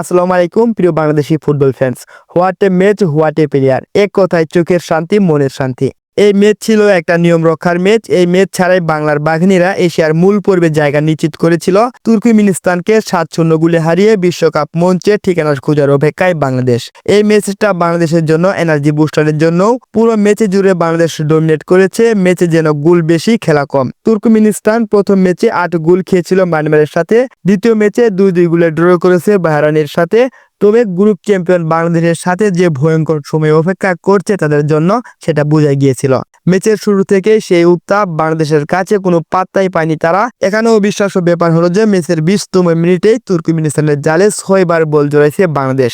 আসসালামু আলাইকুম, প্রিয় Bangladeshi football fans what a match what a player এক কথায় চোখের শান্তি, মনের শান্তি। এই ম্যাচ ছিল একটা নিয়ম রক্ষার ম্যাচ। এই ম্যাচ ছাড়াই বাংলার বাঘিনীরা এশিয়ার মূল পর্বে জায়গা নিশ্চিত করেছিল। তুর্কমেনিস্তানকে সাত শূন্য গুলে হারিয়ে বিশ্বকাপ মঞ্চে ঠিকানা খোঁজার অপেক্ষায় বাংলাদেশ। এই ম্যাচটা বাংলাদেশের জন্য এনার্জি বুস্টারের জন্য পুরো ম্যাচে জুড়ে বাংলাদেশ ডোমিনেট করেছে। ম্যাচে যেন গোল বেশি, খেলা কম। তুর্কমেনিস্তান প্রথম ম্যাচে আট গোল খেয়েছিল মায়ানমারের সাথে। দ্বিতীয় ম্যাচে দুই দুই গোলে ড্র করেছে বাহরানের সাথে। তবে গ্রুপ চ্যাম্পিয়ন বাংলাদেশের সাথে যে ভয়ঙ্কর সময় অপেক্ষা করছে তাদের জন্য সেটা বোঝাই গিয়েছিল। ম্যাচের শুরু থেকে সেই উত্তাপ বাংলাদেশের কাছে কোনো পাত্তাই পায়নি তারা। এখানেও বিশ্বাস্য ব্যাপার হলো যে ম্যাচের বিশতম মিনিটেই তুর্কমেনিস্তানের জালে ছয়বার বল জড়াইছে বাংলাদেশ।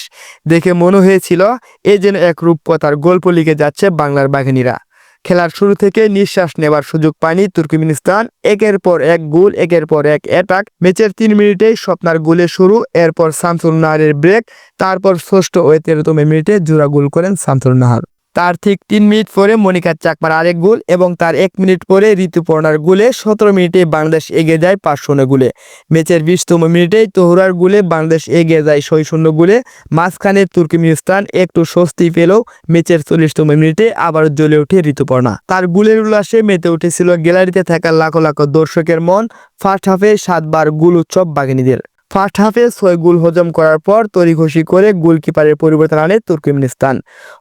দেখে মনে হয়েছিল, এ যেন এক রূপকথার গল্প লিখে যাচ্ছে বাংলার বাঘিনীরা খেলার শুরু থেকে নিঃশ্বাস নেবার সুযোগ পায়নি তুর্কিমিনিস্তান। একের পর এক গোল, একের পর এক অ্যাটাক ম্যাচের তিন মিনিটেই স্বপ্নার গোলে শুরু। এরপর শামসুল নাহারের ব্রেক তারপর ষষ্ঠ ও তেরোতম মিনিটে জোড়া গোল করেন শামসুল নাহার। তার ঠিক তিন মিনিট পরে মনিকার চাকমার আরেক গোল এবং তার এক মিনিট পরে ঋতুপর্ণার গোলে সতেরো মিনিটে বাংলাদেশ এগিয়ে যায় পাঁচ শূন্য গোলে। ম্যাচের বিশতম মিনিটে তোহরার গোলে বাংলাদেশ এগিয়ে যায় ছয় শূন্য গোলে। মাঝখানে তুর্কমেনিস্তান একটু স্বস্তি পেলেও ম্যাচের চল্লিশতম মিনিটে আবার জ্বলে ওঠে ঋতুপর্ণা। তার গোলের উল্লাসে মেতে উঠেছিল গ্যালারিতে থাকা লাখো লাখো দর্শকের মন। ফার্স্ট হাফে সাতবার গোল উৎসব বাঘিনীদের ফার্স্ট হাফে ছয় গোল হজম করার পর তড়িঘষি করে গোলকিপারের পরিবর্তন আনে তুর্কমেনিস্তান।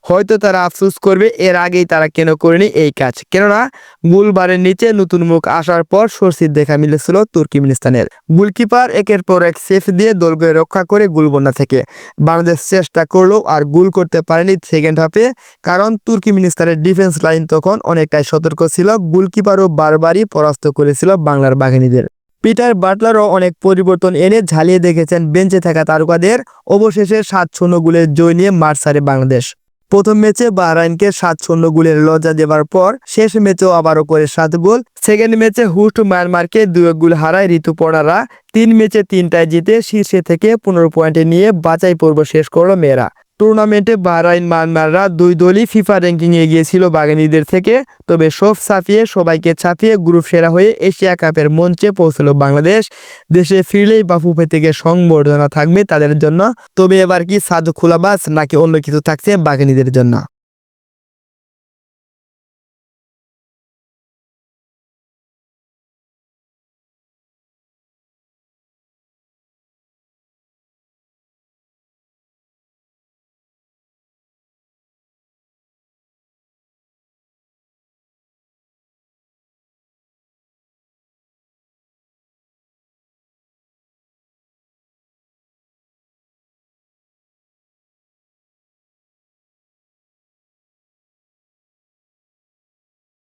হয়তো তারা আফসোস করবে, এর আগেই তারা কেন করেনি এই কাজ। কেননা, গোলবারের নিচে নতুন মুখ আসার পর স্বস্তির দেখা মিলেছিল তুর্কমেনিস্তানের। গোলকিপার একের পর এক সেফ দিয়ে দলকে রক্ষা করে গোলবন্যা থেকে। বাংলাদেশ চেষ্টা করল আর গোল করতে পারেনি সেকেন্ড হাফে, কারণ তুর্কমেনিস্তানের ডিফেন্স লাইন তখন অনেকটাই সতর্ক ছিল। গোলকিপারও বারবারই পরাস্ত করেছিল বাংলার বাঘিনীদের পিটার বাটলারও অনেক পরিবর্তন এনে ঝালিয়ে দেখেছেন বেঞ্চে থাকা তারকাদের। অবশেষে সাত শূন্য গোলের জয় নিয়ে মাঠ ছাড়ে বাংলাদেশ। প্রথম ম্যাচে বাহরাইনকে সাত শূন্য গোলের লজ্জা দেবার পর শেষ ম্যাচেও আবারও করে সাত গোল। সেকেন্ড ম্যাচে হুস্ট মায়ানমারকে দুই গোল হারায় ঋতুপর্ণারা। তিন ম্যাচে তিনটায় জিতে শীর্ষে থেকে পনেরো পয়েন্টে নিয়ে বাছাই পর্ব শেষ করল মেয়েরা। টুর্নামেন্টে বাহরাইন মানমাররা দুই দলই ফিফা র্যাঙ্কিংয়ে গিয়েছিল বাগানীদের থেকে। তবে সব ছাপিয়ে সবাইকে ছাপিয়ে গ্রুপ সেরা হয়ে এশিয়া কাপের মঞ্চে পৌঁছল বাংলাদেশ। দেশে ফিরলেই বাফুফে থেকে সংবর্ধনা থাকবে তাদের জন্য। তবে এবার কি সাধু খোলাবাস নাকি অন্য কিছু থাকছে বাগানীদের জন্য?